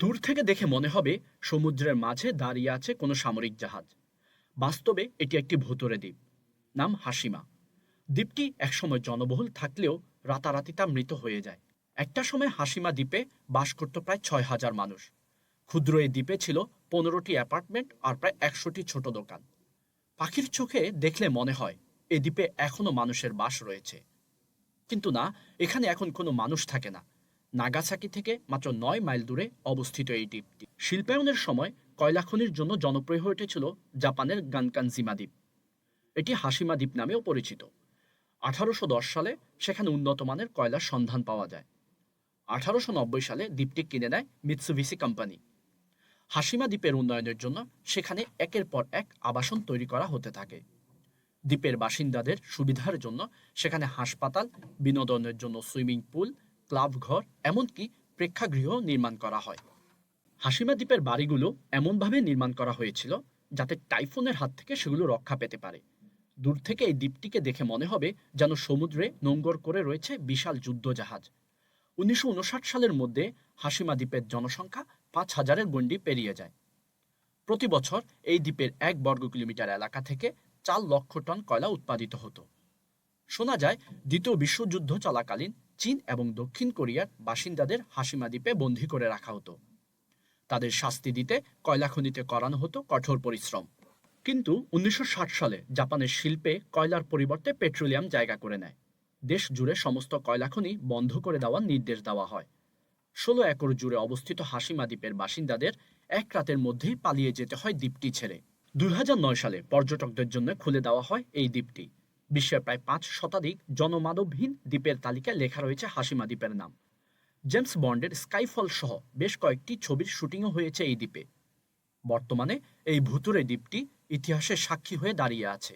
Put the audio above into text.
দূর থেকে দেখে মনে হবে সমুদ্রের মাঝে দাঁড়িয়ে আছে কোনো সামরিক জাহাজ। বাস্তবে এটি একটি ভুতুরে দ্বীপ, নাম হাসিমা। দ্বীপটি একসময় জনবহুল থাকলেও রাতারাতি তা মৃত হয়ে যায়। একটা সময় হাসিমা দ্বীপে বাস করত প্রায় ছয় হাজার মানুষ। ক্ষুদ্র এই দ্বীপে ছিল পনেরোটি অ্যাপার্টমেন্ট আর প্রায় একশোটি ছোট দোকান। পাখির চোখে দেখলে মনে হয়, এ দ্বীপে এখনও মানুষের বাস রয়েছে। কিন্তু না, এখানে এখন কোনো মানুষ থাকে না। নাগাসাকি থেকে মাত্র নয় মাইল দূরে অবস্থিত এই দ্বীপটি। শিল্পায়নের সময় কয়লা খনির জন্য জনপ্রিয় হয়ে উঠেছিল জাপানের গানকানজিমা দ্বীপ। এটি হাসিমা দ্বীপ নামেও পরিচিত। আঠারোশো দশ সালে সেখানে উন্নত মানের কয়লার সন্ধান পাওয়া যায়। আঠারোশো নব্বই সালে দ্বীপটি কিনে নেয় মিৎসুবিসি কোম্পানি হাসিমা দ্বীপের উন্নয়নের জন্য সেখানে একের পর এক আবাসন তৈরি করা হতে থাকে। দ্বীপের বাসিন্দাদের সুবিধার জন্য সেখানে হাসপাতাল, বিনোদনের জন্য সুইমিং পুল ক্লাব ঘর এমনকি প্রেক্ষাগৃহ নির্মাণ করা হয়। হাসিমা দ্বীপের বাড়িগুলো এমনভাবে নির্মাণ করা হয়েছিল যাতে টাইফুনের হাত থেকে সেগুলো রক্ষা পেতে পারে। দূর থেকে এই দ্বীপটিকে দেখে মনে হবে যেন সমুদ্রে নোঙ্গর করে রয়েছে বিশাল যুদ্ধজাহাজ। উনিশশো উনষাট সালের মধ্যে হাসিমা দ্বীপের জনসংখ্যা পাঁচ হাজারের গণ্ডি পেরিয়ে যায়। প্রতি বছর এই দ্বীপের এক বর্গ কিলোমিটার এলাকা থেকে চার লক্ষ টন কয়লা উৎপাদিত হতো। শোনা যায়, দ্বিতীয় বিশ্বযুদ্ধ চলাকালীন চীন এবং দক্ষিণ কোরিয়ার বাসিন্দাদের হাসিমা দ্বীপে বন্দী করে রাখা হতো। তাদের শাস্তি দিতে কয়লা খনিতে করানো হতো কঠোর পরিশ্রম। কিন্তু উনিশশো ষাট সালে জাপানের শিল্পে কয়লার পরিবর্তে পেট্রোলিয়াম জায়গা করে নেয়। দেশ জুড়ে সমস্ত কয়লা খনি বন্ধ করে দেওয়ার নির্দেশ দেওয়া হয়। ষোলো একর জুড়ে অবস্থিত হাসিমা দ্বীপের বাসিন্দাদের এক রাতের মধ্যেই পালিয়ে যেতে হয় দ্বীপটি ছেড়ে। দুই হাজার নয় সালে পর্যটকদের জন্য খুলে দেওয়া হয় এই দ্বীপটি। বিশ্বের প্রায় পাঁচ শতাধিক জনমানবহীন দ্বীপের তালিকায় লেখা রয়েছে হাসিমা দ্বীপের নাম। জেমস বন্ডের স্কাইফল সহ বেশ কয়েকটি ছবির শুটিংও হয়েছে এই দ্বীপে। বর্তমানে এই ভুতুরে দ্বীপটি ইতিহাসের সাক্ষী হয়ে দাঁড়িয়ে আছে।